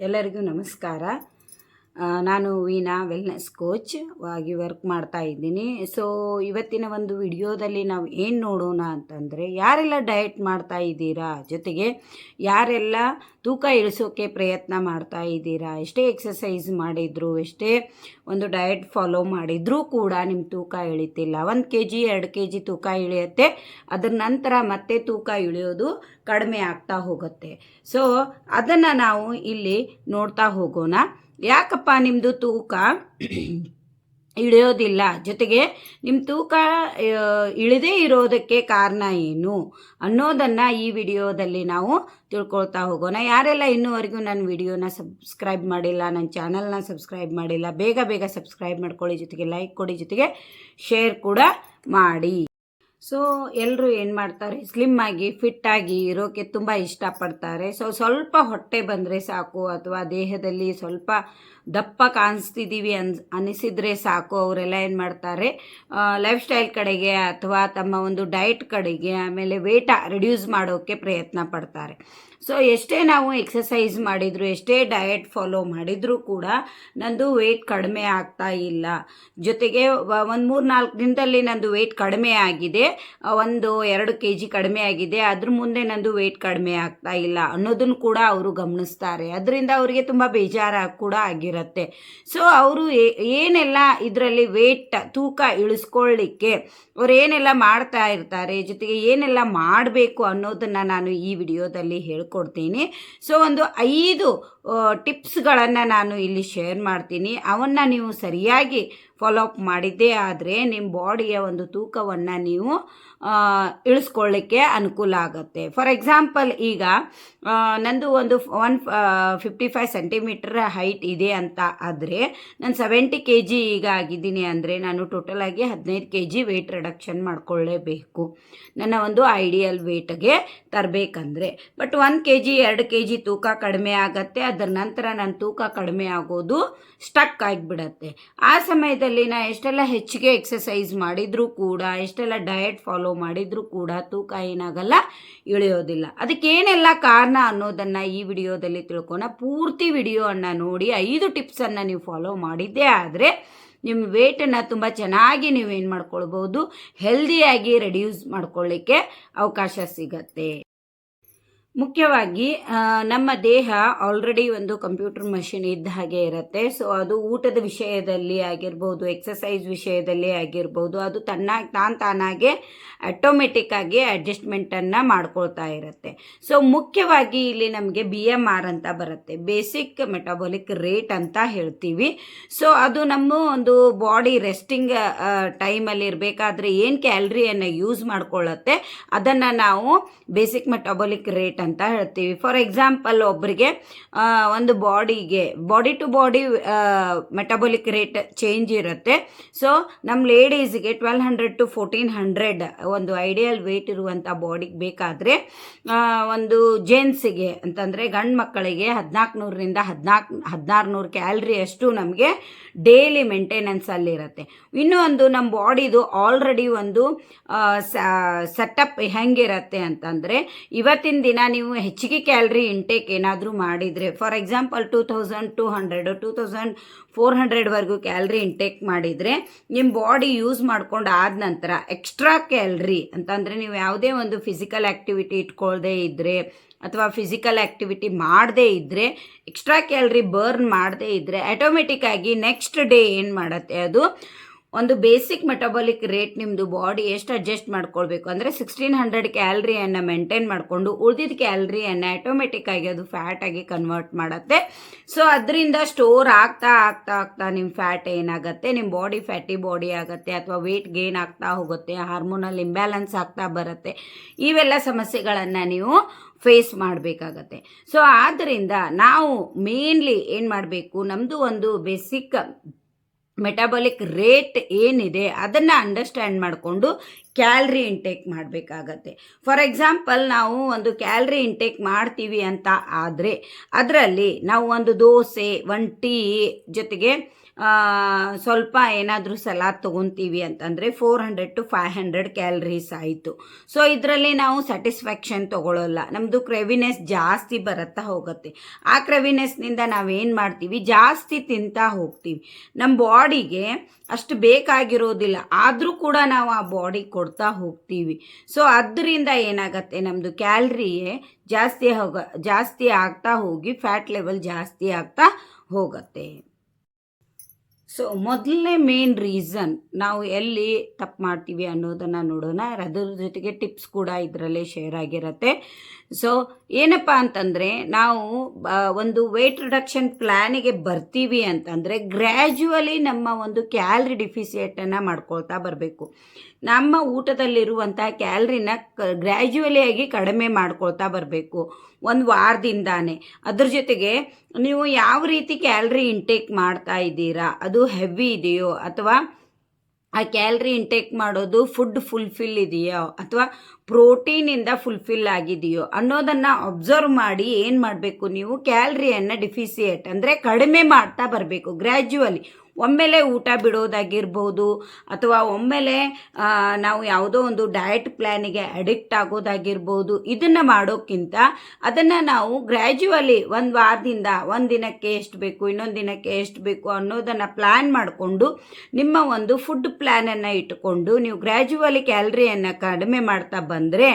ಎಲ್ಲರಿಗೂ ನಮಸ್ಕಾರ. ನಾನು ವೀನಾ ವೆಲ್ನೆಸ್ ಕೋಚ್ ಆಗಿ ವರ್ಕ್ ಮಾಡ್ತಾ ಇದ್ದೀನಿ. ಸೊ ಇವತ್ತಿನ ಒಂದು ವಿಡಿಯೋದಲ್ಲಿ ನಾವು ಏನು ನೋಡೋಣ ಅಂತಂದರೆ, ಯಾರೆಲ್ಲ ಡಯಟ್ ಮಾಡ್ತಾ ಇದ್ದೀರಾ, ಜೊತೆಗೆ ಯಾರೆಲ್ಲ ತೂಕ ಇಳಿಸೋಕ್ಕೆ ಪ್ರಯತ್ನ ಮಾಡ್ತಾ ಇದ್ದೀರಾ, ಎಷ್ಟೇ ಎಕ್ಸಸೈಸ್ ಮಾಡಿದ್ರು, ಎಷ್ಟೇ ಒಂದು ಡಯಟ್ ಫಾಲೋ ಮಾಡಿದರೂ ಕೂಡ ನಿಮ್ಮ ತೂಕ ಇಳಿತಿಲ್ಲ. ಒಂದು ಕೆ ಜಿ ಎರಡು ಕೆ ಜಿ ತೂಕ ಇಳಿಯುತ್ತೆ, ಅದರ ನಂತರ ಮತ್ತೆ ತೂಕ ಇಳಿಯೋದು ಕಡಿಮೆ ಆಗ್ತಾ ಹೋಗುತ್ತೆ. ಸೊ ಅದನ್ನು ನಾವು ಇಲ್ಲಿ ನೋಡ್ತಾ ಹೋಗೋಣ. ಯಾಕಪ್ಪ ನಿಮ್ಮದು ತೂಕ ಇಳಿಯೋದಿಲ್ಲ? ಜೊತೆಗೆ ನಿಮ್ಮ ತೂಕ ಇಳಿದೇ ಇರೋದಕ್ಕೆ ಕಾರಣ ಏನು ಅನ್ನೋದನ್ನು ಈ ವಿಡಿಯೋದಲ್ಲಿ ನಾವು ತಿಳ್ಕೊಳ್ತಾ ಹೋಗೋಣ. ಯಾರೆಲ್ಲ ಇನ್ನೂವರೆಗೂ ನನ್ನ ವಿಡಿಯೋನ ಸಬ್ಸ್ಕ್ರೈಬ್ ಮಾಡಿಲ್ಲ, ನನ್ನ ಚಾನಲ್ನ ಸಬ್ಸ್ಕ್ರೈಬ್ ಮಾಡಿಲ್ಲ, ಬೇಗ ಬೇಗ ಸಬ್ಸ್ಕ್ರೈಬ್ ಮಾಡ್ಕೊಳ್ಳಿ, ಜೊತೆಗೆ ಲೈಕ್ ಕೊಡಿ, ಜೊತೆಗೆ ಶೇರ್ ಕೂಡ ಮಾಡಿ. ಸೊ ಎಲ್ಲರೂ ಏನು ಮಾಡ್ತಾರೆ? ಸ್ಲಿಮ್ ಆಗಿ ಫಿಟ್ ಆಗಿ ಇರೋಕ್ಕೆ ತುಂಬ ಇಷ್ಟಪಡ್ತಾರೆ. ಸೊ ಸ್ವಲ್ಪ ಹೊಟ್ಟೆ ಬಂದರೆ ಸಾಕು, ಅಥವಾ ದೇಹದಲ್ಲಿ ಸ್ವಲ್ಪ ದಪ್ಪ ಕಾಣಿಸ್ತಿದ್ದೀವಿ ಅನ್, ಅನಿಸಿದರೆ ಸಾಕು, ಅವರೆಲ್ಲ ಏನು ಮಾಡ್ತಾರೆ ಲೈಫ್ ಸ್ಟೈಲ್ ಕಡೆಗೆ ಅಥವಾ ತಮ್ಮ ಒಂದು ಡಯಟ್ ಕಡೆಗೆ ಆಮೇಲೆ ವೇಟ ರಿಡ್ಯೂಸ್ ಮಾಡೋಕ್ಕೆ ಪ್ರಯತ್ನ ಪಡ್ತಾರೆ. ಸೊ ಎಷ್ಟೇ ನಾವು ಎಕ್ಸಸೈಸ್ ಮಾಡಿದ್ರು, ಎಷ್ಟೇ ಡಯಟ್ ಫಾಲೋ ಮಾಡಿದರೂ ಕೂಡ ನಂದು ವೇಟ್ ಕಡಿಮೆ ಆಗ್ತಾ ಇಲ್ಲ. ಜೊತೆಗೆ ಒಂದು ಮೂರು ನಾಲ್ಕು ದಿನದಲ್ಲಿ ನಂದು ವೆಯ್ಟ್ ಕಡಿಮೆ ಆಗಿದೆ, ಒಂದು ಎರಡು ಕೆ ಜಿ ಕಡಿಮೆ ಆಗಿದೆ, ಅದ್ರ ಮುಂದೆ ನಂದು ವೆಯ್ಟ್ ಕಡಿಮೆ ಆಗ್ತಾ ಇಲ್ಲ ಅನ್ನೋದನ್ನು ಕೂಡ ಅವರು ಗಮನಿಸ್ತಾರೆ. ಅದರಿಂದ ಅವರಿಗೆ ತುಂಬ ಬೇಜಾರಾಗಿ ಕೂಡ ಆಗಿರುತ್ತೆ. ಸೊ ಅವರು ಏನೆಲ್ಲ ಇದರಲ್ಲಿ ವೇಟ್ ತೂಕ ಇಳಿಸ್ಕೊಳ್ಳಿಕ್ಕೆ ಅವ್ರು ಏನೆಲ್ಲ ಮಾಡ್ತಾ ಇರ್ತಾರೆ, ಜೊತೆಗೆ ಏನೆಲ್ಲ ಮಾಡಬೇಕು ಅನ್ನೋದನ್ನು ನಾನು ಈ ವಿಡಿಯೋದಲ್ಲಿ ಹೇಳ್ಕೊಡ್ತೀನಿ. ಸೊ ಒಂದು ಐದು ಟಿಪ್ಸ್ಗಳನ್ನು ನಾನು ಇಲ್ಲಿ ಶೇರ್ ಮಾಡ್ತೀನಿ. ಅವನ್ನು ನೀವು ಸರಿಯಾಗಿ ಫಾಲೋ ಅಪ್ ಮಾಡಿದ್ದೇ ಆದರೆ ನಿಮ್ಮ ಬಾಡಿಯ ಒಂದು ತೂಕವನ್ನು ನೀವು ಇಳಿಸ್ಕೊಳ್ಳಿಕ್ಕೆ ಅನುಕೂಲ ಆಗುತ್ತೆ. ಫಾರ್ ಎಕ್ಸಾಂಪಲ್ ಈಗ ನಂದು ಒಂದು one fifty five centimetre height ಇದೆ ಅಂತ ಆದರೆ ನಾನು ಸೆವೆಂಟಿ ಕೆ ಜಿ ಈಗ ಆಗಿದ್ದೀನಿ ಅಂದರೆ ನಾನು ಟೋಟಲಾಗಿ ಹದಿನೈದು ಕೆ ಜಿ ವೆಯ್ಟ್ ರಿಡಕ್ಷನ್ ಮಾಡ್ಕೊಳ್ಳೇಬೇಕು. ನನ್ನ ಒಂದು ಐಡಿಯಲ್ ವೆಯ್ಟ್ಗೆ ತರಬೇಕಂದ್ರೆ. ಬಟ್ ಒಂದು ಕೆ ಜಿ ಎರಡು ಕೆ ಜಿ ತೂಕ ಕಡಿಮೆ ಆಗತ್ತೆ. ಅದರ ನಂತರ ನನ್ನ ತೂಕ ಕಡಿಮೆ ಆಗೋದು ಸ್ಟಕ್ ಆಗಿಬಿಡತ್ತೆ. ಆ ಸಮಯದಲ್ಲಿ ನಾ ಎಷ್ಟೆಲ್ಲ ಹೆಚ್ಚಿಗೆ ಎಕ್ಸಸೈಸ್ ಮಾಡಿದರೂ ಕೂಡ, ಎಷ್ಟೆಲ್ಲ ಡಯಟ್ ಫಾಲೋ ಮಾಡಿದರೂ ಕೂಡ ತೂಕ ಏನಾಗಲ್ಲ, ಇಳಿಯೋದಿಲ್ಲ. ಅದಕ್ಕೆ ಏನೆಲ್ಲ ಕಾರಣ ಅನ್ನೋದನ್ನು ಈ ವಿಡಿಯೋದಲ್ಲಿ ತಿಳ್ಕೊಣ ಪೂರ್ತಿ ವಿಡಿಯೋವನ್ನು ನೋಡಿ ಐದು ಟಿಪ್ಸನ್ನು ನೀವು ಫಾಲೋ ಮಾಡಿದ್ದೇ ಆದರೆ ನಿಮ್ಮ ವೇಟನ್ನು ತುಂಬ ಚೆನ್ನಾಗಿ ನೀವು ಏನು ಮಾಡ್ಕೊಳ್ಬೋದು ಹೆಲ್ದಿಯಾಗಿ ರೆಡ್ಯೂಸ್ ಮಾಡ್ಕೊಳ್ಳಿಕ್ಕೆ ಅವಕಾಶ ಸಿಗತ್ತೆ. ಮುಖ್ಯವಾಗಿ ನಮ್ಮ ದೇಹ ಆಲ್ರೆಡಿ ಒಂದು ಕಂಪ್ಯೂಟರ್ ಮಷಿನ್ ಇದ್ದ ಹಾಗೆ ಇರುತ್ತೆ. ಸೊ ಅದು ಊಟದ ವಿಷಯದಲ್ಲಿ ಆಗಿರ್ಬೋದು ಎಕ್ಸಸೈಸ್ ವಿಷಯದಲ್ಲಿ ಆಗಿರ್ಬೋದು, ಅದು ತನ್ನ, ತಾನು ತಾನಾಗೆ ಆಟೋಮೆಟಿಕ್ ಆಗಿ ಅಡ್ಜಸ್ಟ್ಮೆಂಟನ್ನು ಮಾಡ್ಕೊಳ್ತಾ ಇರುತ್ತೆ. ಸೊ ಮುಖ್ಯವಾಗಿ ಇಲ್ಲಿ ನಮಗೆ ಬಿ ಎಂ ಆರ್ ಅಂತ ಬರುತ್ತೆ. ಬೇಸಿಕ್ ಮೆಟಾಬಾಲಿಕ್ ರೇಟ್ ಅಂತ ಹೇಳ್ತೀವಿ. ಸೊ ಅದು ನಮ್ಮ ಒಂದು ಬಾಡಿ ರೆಸ್ಟಿಂಗ್ ಟೈಮಲ್ಲಿ ಇರಬೇಕಾದ್ರೆ ಏನು ಕ್ಯಾಲ್ರಿಯನ್ನು ಯೂಸ್ ಮಾಡ್ಕೊಳ್ಳುತ್ತೆ ಅದನ್ನು ನಾವು ಬೇಸಿಕ್ ಮೆಟಾಬಾಲಿಕ್ ರೇಟ್ ಅಂತ ಹೇಳ್ತೀವಿ. ಫಾರ್ ಎಕ್ಸಾಂಪಲ್ ಒಬ್ಬರಿಗೆ ಒಂದು ಬಾಡಿಗೆ body to body metabolic rate change ಇರುತ್ತೆ. ಸೊ ನಮ್ಮ ಲೇಡೀಸ್ಗೆ twelve hundred to fourteen hundred ಒಂದು ಐಡಿಯಲ್ ವೆಯ್ಟ್ ಇರುವಂಥ ಬಾಡಿಗೆ ಬೇಕಾದರೆ ಒಂದು ಜೆಂಟ್ಸಿಗೆ ಅಂತಂದರೆ ಗಂಡು ಮಕ್ಕಳಿಗೆ ಹದಿನಾಲ್ಕು ನೂರರಿಂದ ಹದಿನಾಲ್ಕು ಹದಿನಾರು ನೂರು ಕ್ಯಾಲ್ರಿ ಅಷ್ಟು ನಮಗೆ ಡೈಲಿ ಮೇಂಟೆನೆನ್ಸಲ್ಲಿರುತ್ತೆ ಇನ್ನೂ ಒಂದು ನಮ್ಮ ಬಾಡಿದು ಆಲ್ರೆಡಿ ಒಂದು ಸೆಟಪ್ ಹೆಂಗಿರುತ್ತೆ ಅಂತಂದರೆ, ಇವತ್ತಿನ ದಿನ ನೀವು ಹೆಚ್ಚಿಗೆ ಕ್ಯಾಲ್ರಿ ಇಂಟೇಕ್ ಏನಾದರೂ ಮಾಡಿದರೆ for example two thousand two hundred two thousand four ಹಂಡ್ರೆಡ್ವರೆಗೂ calorie intake ಮಾಡಿದರೆ, ನಿಮ್ಮ ಬಾಡಿ ಯೂಸ್ ಮಾಡ್ಕೊಂಡು ಆದ ನಂತರ ಎಕ್ಸ್ಟ್ರಾ ಕ್ಯಾಲ್ರಿ ಅಂತಂದರೆ ನೀವು ಯಾವುದೇ ಒಂದು ಫಿಸಿಕಲ್ ಆ್ಯಕ್ಟಿವಿಟಿ ಇಟ್ಕೊಳ್ದೇ ಇದ್ದರೆ ಅಥವಾ ಫಿಸಿಕಲ್ ಆ್ಯಕ್ಟಿವಿಟಿ ಮಾಡದೇ ಇದ್ದರೆ ಎಕ್ಸ್ಟ್ರಾ ಕ್ಯಾಲ್ರಿ ಬರ್ನ್ ಮಾಡದೇ ಇದ್ದರೆ ಆಟೋಮೆಟಿಕ್ಕಾಗಿ ನೆಕ್ಸ್ಟ್ ಡೇ ಏನು ಮಾಡುತ್ತೆ ಅದು? ಒಂದು ಬೇಸಿಕ್ ಮೆಟಬಾಲಿಕ್ ರೇಟ್ ನಿಮ್ಮದು ಬಾಡಿ ಎಷ್ಟು ಅಡ್ಜಸ್ಟ್ ಮಾಡ್ಕೊಳ್ಬೇಕು? ಅಂದರೆ ಸಿಕ್ಸ್ಟೀನ್ ಹಂಡ್ರೆಡ್ ಕ್ಯಾಲ್ರಿಯನ್ನು ಮೇಂಟೈನ್ ಮಾಡಿಕೊಂಡು ಉಳಿದಿದ್ದ ಕ್ಯಾಲ್ರಿಯನ್ನು ಆಟೋಮೆಟಿಕ್ ಆಗಿ ಅದು ಫ್ಯಾಟ್ ಆಗಿ ಕನ್ವರ್ಟ್ ಮಾಡುತ್ತೆ. ಸೊ ಅದರಿಂದ ಸ್ಟೋರ್ ಆಗ್ತಾ ಆಗ್ತಾ ಆಗ್ತಾ ನಿಮ್ಮ ಫ್ಯಾಟ್ ಏನಾಗುತ್ತೆ? ನಿಮ್ಮ ಬಾಡಿ ಫ್ಯಾಟಿ ಬಾಡಿ ಆಗುತ್ತೆ ಅಥವಾ ವೆಯ್ಟ್ ಗೇನ್ ಆಗ್ತಾ ಹೋಗುತ್ತೆ ಹಾರ್ಮೋನಲ್ ಇಂಬ್ಯಾಲೆನ್ಸ್ ಆಗ್ತಾ ಬರುತ್ತೆ. ಇವೆಲ್ಲ ಸಮಸ್ಯೆಗಳನ್ನು ನೀವು ಫೇಸ್ ಮಾಡಬೇಕಾಗತ್ತೆ. ಸೊ ಆದ್ದರಿಂದ ನಾವು ಮೇನ್ಲಿ ಏನು ಮಾಡಬೇಕು? ನಮ್ಮದು ಒಂದು ಬೇಸಿಕ್ ಮೆಟಾಬಾಲಿಕ್ ರೇಟ್ ಏನಿದೆ ಅದನ್ನು ಅಂಡರ್ಸ್ಟ್ಯಾಂಡ್ ಮಾಡಿಕೊಂಡು ಕ್ಯಾಲ್ರಿ ಇಂಟೇಕ್ ಮಾಡಬೇಕಾಗತ್ತೆ. ಫಾರ್ ಎಕ್ಸಾಂಪಲ್ ನಾವು ಒಂದು ಕ್ಯಾಲ್ರಿ ಇಂಟೇಕ್ ಮಾಡ್ತೀವಿ ಅಂತ ಆದರೆ, ಅದರಲ್ಲಿ ನಾವು ಒಂದು ದೋಸೆ, ಒಂದು ಟೀ ಜೊತೆಗೆ ಸ್ವಲ್ಪ ಏನಾದರೂ ಸಲಾದ್ ತೊಗೊತೀವಿ ಅಂತಂದರೆ four hundred to five hundred calories ಆಯಿತು. ಸೊ ಇದರಲ್ಲಿ ನಾವು ಸ್ಯಾಟಿಸ್ಫ್ಯಾಕ್ಷನ್ ತೊಗೊಳ್ಳೋಲ್ಲ ನಮ್ಮದು ಕ್ರೆವಿನೆಸ್ ಜಾಸ್ತಿ ಬರುತ್ತಾ ಹೋಗುತ್ತೆ. ಆ ಕ್ರೆವಿನೆಸ್ನಿಂದ ನಾವೇನು ಮಾಡ್ತೀವಿ? ಜಾಸ್ತಿ ತಿಂತಾ ಹೋಗ್ತೀವಿ. ನಮ್ಮ ಬಾಡಿಗೆ ಅಷ್ಟು ಬೇಕಾಗಿರೋದಿಲ್ಲ. ಆದರೂ ಕೂಡ ನಾವು ಆ ಬಾಡಿ ಕೊಡ್ತಾ ಹೋಗ್ತೀವಿ. ಸೊ ಅದರಿಂದ ಏನಾಗತ್ತೆ? ನಮ್ಮದು ಕ್ಯಾಲ್ರಿಯೇ ಜಾಸ್ತಿ ಹೋಗ, ಜಾಸ್ತಿ ಆಗ್ತಾ ಹೋಗಿ ಫ್ಯಾಟ್ ಲೆವೆಲ್ ಜಾಸ್ತಿ ಆಗ್ತಾ ಹೋಗುತ್ತೆ. ಸೊ ಮೊದಲನೇ ಮೇನ್ ರೀಸನ್ ನಾವು ಎಲ್ಲಿ ತಪ್ಪು ಮಾಡ್ತೀವಿ ಅನ್ನೋದನ್ನು ನೋಡೋಣ. ಅದ್ರ ಜೊತೆಗೆ ಟಿಪ್ಸ್ ಕೂಡ ಇದರಲ್ಲೇ ಶೇರ್ ಆಗಿರುತ್ತೆ. ಸೊ ಏನಪ್ಪ ಅಂತಂದರೆ ನಾವು ಒಂದು ವೆಯ್ಟ್ ರಿಡಕ್ಷನ್ ಪ್ಲ್ಯಾನಿಗೆ ಬರ್ತೀವಿ ಅಂತಂದರೆ ಗ್ರ್ಯಾಜುವಲಿ ನಮ್ಮ ಒಂದು ಕ್ಯಾಲ್ರಿ ಡಿಫಿಸಿಯೇಟನ್ನು ಮಾಡ್ಕೊಳ್ತಾ ಬರಬೇಕು. ನಮ್ಮ ಊಟದಲ್ಲಿರುವಂತಹ ಕ್ಯಾಲ್ರಿನ ಕ ಗ್ರ್ಯಾಜುವಲಿ ಆಗಿ ಕಡಿಮೆ ಮಾಡ್ಕೊಳ್ತಾ ಬರಬೇಕು. ಒಂದು ವಾರದಿಂದಾನೆ. ಅದ್ರ ಜೊತೆಗೆ ನೀವು ಯಾವ ರೀತಿ ಕ್ಯಾಲ್ರಿ ಇಂಟೇಕ್ ಮಾಡ್ತಾ ಇದ್ದೀರಾ? ಅದು ಹೆವಿ ಇದೆಯೋ ಅಥವಾ ಆ ಕ್ಯಾಲ್ರಿ ಇಂಟೇಕ್ ಮಾಡೋದು ಫುಡ್ ಫುಲ್ಫಿಲ್ ಇದೆಯೋ ಅಥವಾ ಪ್ರೋಟೀನಿಂದ ಫುಲ್ಫಿಲ್ ಆಗಿದೆಯೋ ಅನ್ನೋದನ್ನು ಅಬ್ಸರ್ವ್ ಮಾಡಿ ಏನು ಮಾಡಬೇಕು ನೀವು? ಕ್ಯಾಲ್ರಿಯನ್ನು ಡಿಫಿಸಿಯೇಟ್ ಅಂದರೆ ಕಡಿಮೆ ಮಾಡ್ತಾ ಬರಬೇಕು ಗ್ರ್ಯಾಜುವಲಿ ಒಮ್ಮೆಲೆ ಊಟ ಬಿಡೋದಾಗಿರ್ಬೋದು ಅಥವಾ ಒಮ್ಮೆಲೆ ನಾವು ಯಾವುದೋ ಒಂದು ಡಯಟ್ ಪ್ಲ್ಯಾನಿಗೆ ಅಡಿಕ್ಟ್ ಆಗೋದಾಗಿರ್ಬೋದು, ಇದನ್ನು ಮಾಡೋಕ್ಕಿಂತ ಅದನ್ನು ನಾವು ಗ್ರ್ಯಾಜುವಲಿ ಒಂದು ವಾರದಿಂದ ಒಂದು ದಿನಕ್ಕೆ ಎಷ್ಟು ಬೇಕು, ಇನ್ನೊಂದು ದಿನಕ್ಕೆ ಎಷ್ಟು ಬೇಕು ಅನ್ನೋದನ್ನು ಪ್ಲ್ಯಾನ್ ಮಾಡಿಕೊಂಡು ನಿಮ್ಮ ಒಂದು ಫುಡ್ ಪ್ಲ್ಯಾನನ್ನು ಇಟ್ಟುಕೊಂಡು ನೀವು ಗ್ರ್ಯಾಜುವಲಿ ಕ್ಯಾಲ್ರಿಯನ್ನು ಕಡಿಮೆ ಮಾಡ್ತಾ ಬಂದರೆ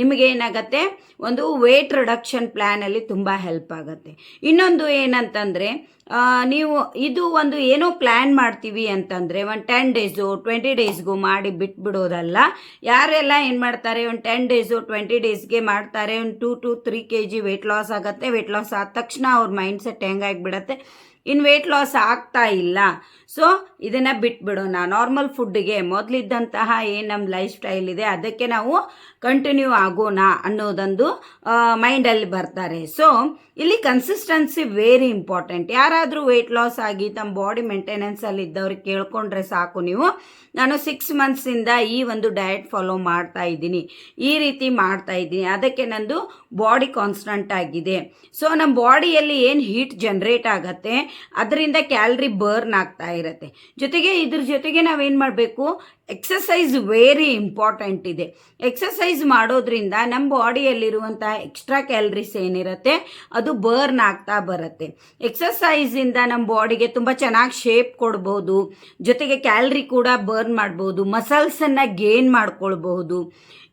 ನಿಮಗೆ ಏನಾಗುತ್ತೆ? ಒಂದು ವೇಟ್ ರಿಡಕ್ಷನ್ ಪ್ಲ್ಯಾನಲ್ಲಿ ತುಂಬ ಹೆಲ್ಪ್ ಆಗುತ್ತೆ. ಇನ್ನೊಂದು ಏನಂತಂದರೆ ನೀವು ಇದು ಒಂದು ಏನೋ ಪ್ಲ್ಯಾನ್ ಮಾಡ್ತೀವಿ ಅಂತಂದರೆ ಒಂದು ಟೆನ್ ಡೇಸು ಟ್ವೆಂಟಿ ಡೇಸ್ಗೂ ಮಾಡಿ ಬಿಟ್ಬಿಡೋದಲ್ಲ. ಯಾರೆಲ್ಲ ಏನು ಮಾಡ್ತಾರೆ, ಒಂದು ಟೆನ್ ಡೇಸು ಟ್ವೆಂಟಿ ಡೇಸ್ಗೆ ಮಾಡ್ತಾರೆ, ಒಂದು two to three K G weight loss ಆಗುತ್ತೆ ವೆಯ್ಟ್ ಲಾಸ್ ಆದ ತಕ್ಷಣ ಅವ್ರ ಮೈಂಡ್ ಸೆಟ್ ಹೆಂಗಾಗಿಬಿಡತ್ತೆ ಇನ್ನು ವೆಯ್ಟ್ ಲಾಸ್ ಆಗ್ತಾ ಇಲ್ಲ. ಸೊ ಇದನ್ನು ಬಿಟ್ಬಿಡೋಣ. ನಾರ್ಮಲ್ ಫುಡ್ಗೆ ಮೊದಲಿದ್ದಂತಹ ಏನು ನಮ್ಮ ಲೈಫ್ ಸ್ಟೈಲ್ ಇದೆ, ಅದಕ್ಕೆ ನಾವು ಕಂಟಿನ್ಯೂ ಆಗೋಣ ಅನ್ನೋದೊಂದು ಮೈಂಡಲ್ಲಿ ಬರ್ತಾರೆ. ಸೊ ಇಲ್ಲಿ ಕನ್ಸಿಸ್ಟೆನ್ಸಿ ವೆರಿ ಇಂಪಾರ್ಟೆಂಟ್ ಯಾರಾದರೂ ವೆಯ್ಟ್ ಲಾಸ್ ಆಗಿ ತಮ್ಮ ಬಾಡಿ ಮೇಂಟೆನೆನ್ಸಲ್ಲಿ ಇದ್ದವ್ರಿಗೆ ಕೇಳ್ಕೊಂಡ್ರೆ ಸಾಕು ನೀವು. ನಾನು ಸಿಕ್ಸ್ ಮಂತ್ಸಿಂದ ಈ ಒಂದು ಡಯಟ್ ಫಾಲೋ ಮಾಡ್ತಾ ಇದ್ದೀನಿ. ಈ ರೀತಿ ಮಾಡ್ತಾ ಇದ್ದೀನಿ. ಅದಕ್ಕೆ ನಂದು ಬಾಡಿ ಕಾನ್ಸ್ಟಂಟ್ ಆಗಿದೆ. ಸೊ ನಮ್ಮ ಬಾಡಿಯಲ್ಲಿ ಏನು ಹೀಟ್ ಜನ್ರೇಟ್ ಆಗುತ್ತೆ? ಅದರಿಂದ ಕ್ಯಾಲ್ರಿ ಬರ್ನ್ ಆಗ್ತಾ ಇರುತ್ತೆ. ಜೊತೆಗೆ ಇದ್ರ ಜೊತೆಗೆ ನಾವೇನು ಮಾಡಬೇಕು? ಎಕ್ಸಸೈಸ್ ವೆರಿ ಇಂಪಾರ್ಟೆಂಟ್ ಇದೆ. ಎಕ್ಸಸೈಸ್ ಮಾಡೋದ್ರಿಂದ ನಮ್ಮ ಬಾಡಿಯಲ್ಲಿರುವಂಥ ಎಕ್ಸ್ಟ್ರಾ ಕ್ಯಾಲ್ರೀಸ್ ಏನಿರುತ್ತೆ, ಅದು ಬರ್ನ್ ಆಗ್ತಾ ಬರುತ್ತೆ. ಎಕ್ಸಸೈಸಿಂದ ನಮ್ಮ ಬಾಡಿಗೆ ತುಂಬ ಚೆನ್ನಾಗಿ ಶೇಪ್ ಕೊಡ್ಬೋದು. ಜೊತೆಗೆ ಕ್ಯಾಲ್ರಿ ಕೂಡ ಬರ್ನ್ ಮಾಡ್ಬೋದು. ಮಸಲ್ಸನ್ನು ಗೇನ್ ಮಾಡ್ಕೊಳ್ಬಹುದು.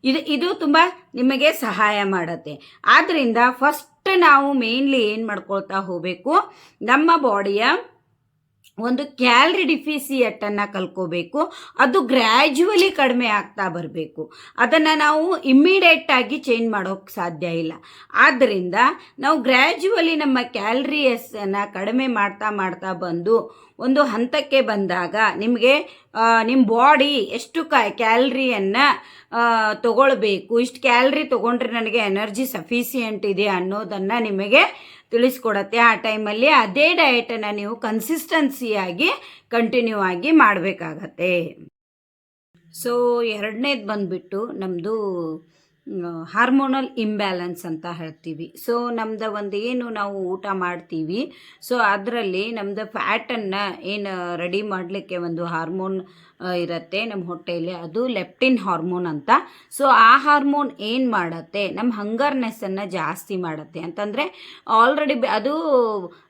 ಇದು ಇದು ತುಂಬ ನಿಮಗೆ ಸಹಾಯ ಮಾಡುತ್ತೆ. ಆದ್ದರಿಂದ ಫಸ್ಟ್ ನಾವು ಮೇನ್ಲಿ ಏನು ಮಾಡ್ಕೊಳ್ತಾ ಹೋಗಬೇಕು? ನಮ್ಮ ಬಾಡಿಯ ಒಂದು ಕ್ಯಾಲ್ರಿ ಡಿಫಿಸಿಯಟ್ಟನ್ನು ಕಲ್ಕೋಬೇಕು. ಅದು ಗ್ರ್ಯಾಜುವಲಿ ಕಡಿಮೆ ಆಗ್ತಾ ಬರಬೇಕು. ಅದನ್ನು ನಾವು ಇಮ್ಮಿಡಿಯೇಟಾಗಿ ಚೇಂಜ್ ಮಾಡೋಕ್ಕೆ ಸಾಧ್ಯ ಇಲ್ಲ. ಆದ್ದರಿಂದ ನಾವು ಗ್ರ್ಯಾಜುವಲಿ ನಮ್ಮ ಕ್ಯಾಲ್ರಿಯಸ್ಸನ್ನು ಕಡಿಮೆ ಮಾಡ್ತಾ ಮಾಡ್ತಾ ಬಂದು ಒಂದು ಹಂತಕ್ಕೆ ಬಂದಾಗ ನಿಮಗೆ ನಿಮ್ಮ ಬಾಡಿ ಎಷ್ಟು ಕ ಕ್ಯಾಲ್ರಿಯನ್ನು ತಗೊಳ್ಬೇಕು, ಇಷ್ಟು ಕ್ಯಾಲ್ರಿ ತೊಗೊಂಡ್ರೆ ನನಗೆ ಎನರ್ಜಿ ಸಫಿಸಿಯೆಂಟ್ ಇದೆ ಅನ್ನೋದನ್ನು ನಿಮಗೆ ತಿಳಿಸ್ಕೊಡತ್ತೆ. ಆ ಟೈಮಲ್ಲಿ ಅದೇ ಡಯಟನ್ನು ನೀವು ಕನ್ಸಿಸ್ಟೆನ್ಸಿಯಾಗಿ ಕಂಟಿನ್ಯೂ ಆಗಿ ಮಾಡಬೇಕಾಗತ್ತೆ. ಸೊ ಎರಡನೇದು ಬಂದುಬಿಟ್ಟು ನಮ್ಮದು ಹಾರ್ಮೋನಲ್ ಇಂಬ್ಯಾಲೆನ್ಸ್ ಅಂತ ಹೇಳ್ತೀವಿ. ಸೊ ನಮ್ದು ಒಂದು ಏನು ನಾವು ಊಟ ಮಾಡ್ತೀವಿ. ಸೊ ಅದರಲ್ಲಿ ನಮ್ದು ಫ್ಯಾಟನ್ನು ಏನು ರೆಡಿ ಮಾಡಲಿಕ್ಕೆ ಒಂದು ಹಾರ್ಮೋನ್ ಇರುತ್ತೆ ನಮ್ಮ ಹೊಟ್ಟೆಯಲ್ಲಿ. ಅದು ಲೆಪ್ಟಿನ್ ಹಾರ್ಮೋನ್ ಅಂತ. ಸೊ ಆ ಹಾರ್ಮೋನ್ ಏನು ಮಾಡುತ್ತೆ? ನಮ್ಮ ಹಂಗರ್ನೆಸ್ಸನ್ನು ಜಾಸ್ತಿ ಮಾಡುತ್ತೆ. ಅಂತಂದರೆ ಆಲ್ರೆಡಿ ಅದು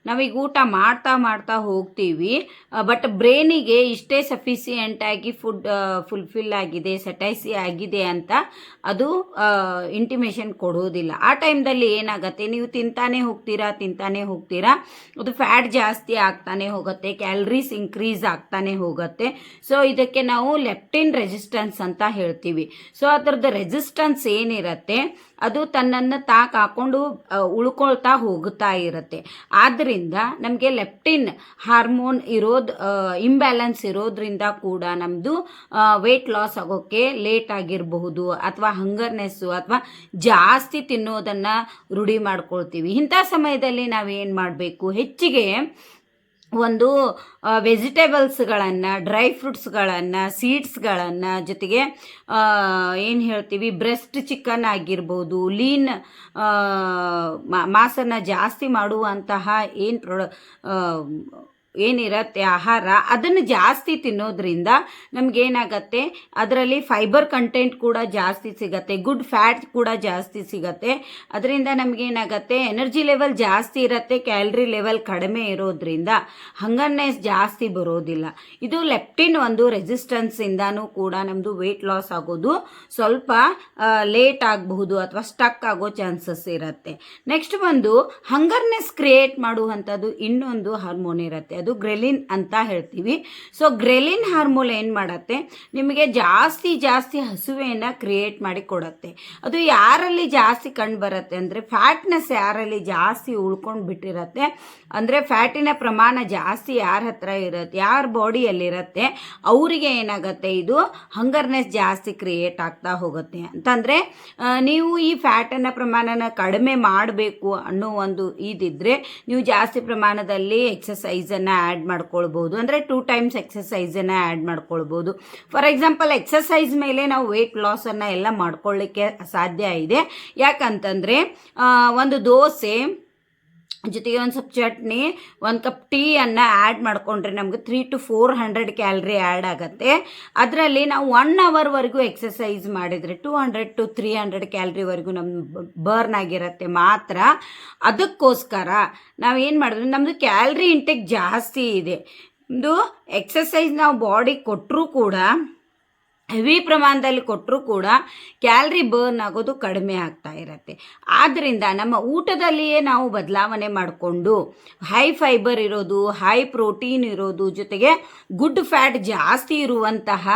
ನಾವೀಗ ಊಟ ಮಾಡ್ತಾ ಮಾಡ್ತಾ ಹೋಗ್ತೀವಿ. ಬಟ್ ಬ್ರೈನಿಗೆ ಇಷ್ಟೇ ಸಫಿಸಿಯೆಂಟಾಗಿ ಫುಡ್ ಫುಲ್ಫಿಲ್ ಆಗಿದೆ, ಸಟೈಸಿ ಆಗಿದೆ ಅಂತ ಅದು ಇಂಟಿಮೇಷನ್ ಕೊಡೋದಿಲ್ಲ. ಆ ಟೈಮ್ದಲ್ಲಿ ಏನಾಗುತ್ತೆ? ನೀವು ತಿಂತಾನೆ ಹೋಗ್ತೀರಾ ತಿಂತಾನೆ ಹೋಗ್ತೀರಾ? ಅದು ಫ್ಯಾಟ್ ಜಾಸ್ತಿ ಆಗ್ತಾನೆ ಹೋಗುತ್ತೆ ಕ್ಯಾಲರೀಸ್ ಇನ್ಕ್ರೀಸ್ ಆಗ್ತಾನೆ ಹೋಗುತ್ತೆ. ಸೊ ಇದಕ್ಕೆ ನಾವು ಲೆಪ್ಟಿನ್ ರೆಸಿಸ್ಟೆನ್ಸ್ ಅಂತ ಹೇಳ್ತೀವಿ. ಸೊ ಅದರದ್ದು ರೆಸಿಸ್ಟೆನ್ಸ್ ಏನಿರುತ್ತೆ, ಅದು ತನ್ನನ್ನು ತಾಕ್ ಹಾಕೊಂಡು ಉಳ್ಕೊಳ್ತಾ ಹೋಗುತ್ತಾ ಇರುತ್ತೆ. ಆದ್ದರಿಂದ ನಮಗೆ ಲೆಪ್ಟಿನ್ ಹಾರ್ಮೋನ್ ಇರೋದು ಇಂಬ್ಯಾಲೆನ್ಸ್ ಇರೋದ್ರಿಂದ ಕೂಡ ನಮ್ಮದು ವೆಯ್ಟ್ ಲಾಸ್ ಆಗೋಕ್ಕೆ ಲೇಟ್ ಆಗಿರಬಹುದು, ಅಥವಾ ಹಂಗರ್ನೆಸ್ಸು ಅಥವಾ ಜಾಸ್ತಿ ತಿನ್ನೋದನ್ನು ರೂಢಿ ಮಾಡ್ಕೊಳ್ತೀವಿ. ಇಂಥ ಸಮಯದಲ್ಲಿ ನಾವೇನು ಮಾಡಬೇಕು? ಹೆಚ್ಚಿಗೆ ಒಂದು ವೆಜಿಟೇಬಲ್ಸ್ಗಳನ್ನು ಡ್ರೈ ಫ್ರೂಟ್ಸ್ಗಳನ್ನು ಸೀಡ್ಸ್ಗಳನ್ನು ಜೊತೆಗೆ ಏನು ಹೇಳ್ತೀವಿ ಬ್ರೆಸ್ಟ್ ಚಿಕನ್ ಆಗಿರ್ಬೋದು ಲೀನ್ ಮಾಸನ್ನು ಜಾಸ್ತಿ ಮಾಡುವಂತಹ ಏನು ಪ್ರೊಡ ಏನಿರತ್ತೆ ಆಹಾರ, ಅದನ್ನು ಜಾಸ್ತಿ ತಿನ್ನೋದ್ರಿಂದ ನಮಗೇನಾಗತ್ತೆ, ಅದರಲ್ಲಿ ಫೈಬರ್ ಕಂಟೆಂಟ್ ಕೂಡ ಜಾಸ್ತಿ ಸಿಗತ್ತೆ ಗುಡ್ ಫ್ಯಾಟ್ ಕೂಡ ಜಾಸ್ತಿ ಸಿಗತ್ತೆ. ಅದರಿಂದ ನಮಗೇನಾಗತ್ತೆ ಎನರ್ಜಿ ಲೆವೆಲ್ ಜಾಸ್ತಿ ಇರತ್ತೆ ಕ್ಯಾಲ್ರಿ ಲೆವೆಲ್ ಕಡಿಮೆ ಇರೋದ್ರಿಂದ ಹಂಗರ್ನೆಸ್ ಜಾಸ್ತಿ ಬರೋದಿಲ್ಲ. ಇದು ಲೆಪ್ಟಿನ್ ಒಂದು ರೆಸಿಸ್ಟೆನ್ಸಿಂದನೂ ಕೂಡ ನಮ್ಮದು ವೆಯ್ಟ್ ಲಾಸ್ ಆಗೋದು ಸ್ವಲ್ಪ ಲೇಟ್ ಆಗಬಹುದು ಅಥವಾ ಸ್ಟಕ್ ಆಗೋ ಚಾನ್ಸಸ್ ಇರುತ್ತೆ. ನೆಕ್ಸ್ಟ್ ಬಂದು ಹಂಗರ್ನೆಸ್ ಕ್ರಿಯೇಟ್ ಮಾಡುವಂಥದ್ದು ಇನ್ನೊಂದು ಹಾರ್ಮೋನ್ ಇರುತ್ತೆ. ಅದು ಗ್ರೆಲಿನ್ ಅಂತ ಹೇಳ್ತೀವಿ. ಸೊ ಗ್ರೆಲಿನ್ ಹಾರ್ಮೋನ್ ಏನು ಮಾಡುತ್ತೆ? ನಿಮಗೆ ಜಾಸ್ತಿ ಜಾಸ್ತಿ ಹಸುವೆಯನ್ನು ಕ್ರಿಯೇಟ್ ಮಾಡಿ ಕೊಡುತ್ತೆ. ಅದು ಯಾರಲ್ಲಿ ಜಾಸ್ತಿ ಕಂಡು ಬರುತ್ತೆ ಅಂದರೆ ಫ್ಯಾಟ್ನೆಸ್ ಯಾರಲ್ಲಿ ಜಾಸ್ತಿ ಉಳ್ಕೊಂಡು ಬಿಟ್ಟಿರತ್ತೆ ಅಂದರೆ ಫ್ಯಾಟಿನ ಪ್ರಮಾಣ ಜಾಸ್ತಿ ಯಾರ ಹತ್ರ ಇರುತ್ತೆ, ಯಾರ ಬಾಡಿಯಲ್ಲಿರತ್ತೆ ಅವರಿಗೆ ಏನಾಗುತ್ತೆ? ಇದು ಹಂಗರ್ನೆಸ್ ಜಾಸ್ತಿ ಕ್ರಿಯೇಟ್ ಆಗ್ತಾ ಹೋಗುತ್ತೆ. ಅಂತಂದರೆ ನೀವು ಈ ಫ್ಯಾಟನ್ನು ಪ್ರಮಾಣನ ಕಡಿಮೆ ಮಾಡಬೇಕು ಅನ್ನೋ ಒಂದು ಇದಿದ್ರೆ, ನೀವು ಜಾಸ್ತಿ ಪ್ರಮಾಣದಲ್ಲಿ ಎಕ್ಸಸೈಸನ್ನು ಆ್ಯಡ್ ಮಾಡ್ಕೊಳ್ಬೋದು. ಅಂದರೆ ಟೂ ಟೈಮ್ಸ್ ಎಕ್ಸಸೈಸನ್ನು ಆ್ಯಡ್ ಮಾಡ್ಕೊಳ್ಬೋದು. ಫಾರ್ ಎಕ್ಸಾಂಪಲ್ ಎಕ್ಸಸೈಸ್ ಮೇಲೆ ನಾವು ವೆಯ್ಟ್ ಲಾಸನ್ನು ಎಲ್ಲ ಮಾಡ್ಕೊಳ್ಳಿಕ್ಕೆ ಸಾಧ್ಯ ಇದೆ. ಯಾಕಂತಂದರೆ ಒಂದು ದೋಸೆ ಜೊತೆಗೆ ಒಂದು ಸ್ವಲ್ಪ ಚಟ್ನಿ, ಒಂದು ಕಪ್ ಟೀಯನ್ನು ಆ್ಯಡ್ ಮಾಡಿಕೊಂಡ್ರೆ ನಮಗೆ three to four hundred calorie add ಆಗುತ್ತೆ. ಅದರಲ್ಲಿ ನಾವು ಒನ್ ಅವರ್ವರೆಗೂ ಎಕ್ಸಸೈಸ್ ಮಾಡಿದರೆ two hundred to three hundred ಕ್ಯಾಲ್ರಿವರೆಗೂ ನಮ್ಮ ಬರ್ನ್ ಆಗಿರುತ್ತೆ ಮಾತ್ರ. ಅದಕ್ಕೋಸ್ಕರ ನಾವು ಏನು ಮಾಡಿದ್ರೆ ನಮ್ಮದು ಕ್ಯಾಲ್ರಿ ಇಂಟೇಕ್ ಜಾಸ್ತಿ ಇದೆ. ಒಂದು ಎಕ್ಸಸೈಸ್ ನಾವು ಬಾಡಿ ಕೊಟ್ಟರೂ ಕೂಡ ಹೆವಿ ಪ್ರಮಾಣದಲ್ಲಿ ಕೊಟ್ಟರೂ ಕೂಡ ಕ್ಯಾಲ್ರಿ ಬರ್ನ್ ಆಗೋದು ಕಡಿಮೆ ಆಗ್ತಾ ಇರುತ್ತೆ. ಆದ್ದರಿಂದ ನಮ್ಮ ಊಟದಲ್ಲಿಯೇ ನಾವು ಬದಲಾವಣೆ ಮಾಡಿಕೊಂಡು ಹೈ ಫೈಬರ್ ಇರೋದು ಹೈ ಪ್ರೋಟೀನ್ ಇರೋದು ಜೊತೆಗೆ ಗುಡ್ ಫ್ಯಾಟ್ ಜಾಸ್ತಿ ಇರುವಂತಹ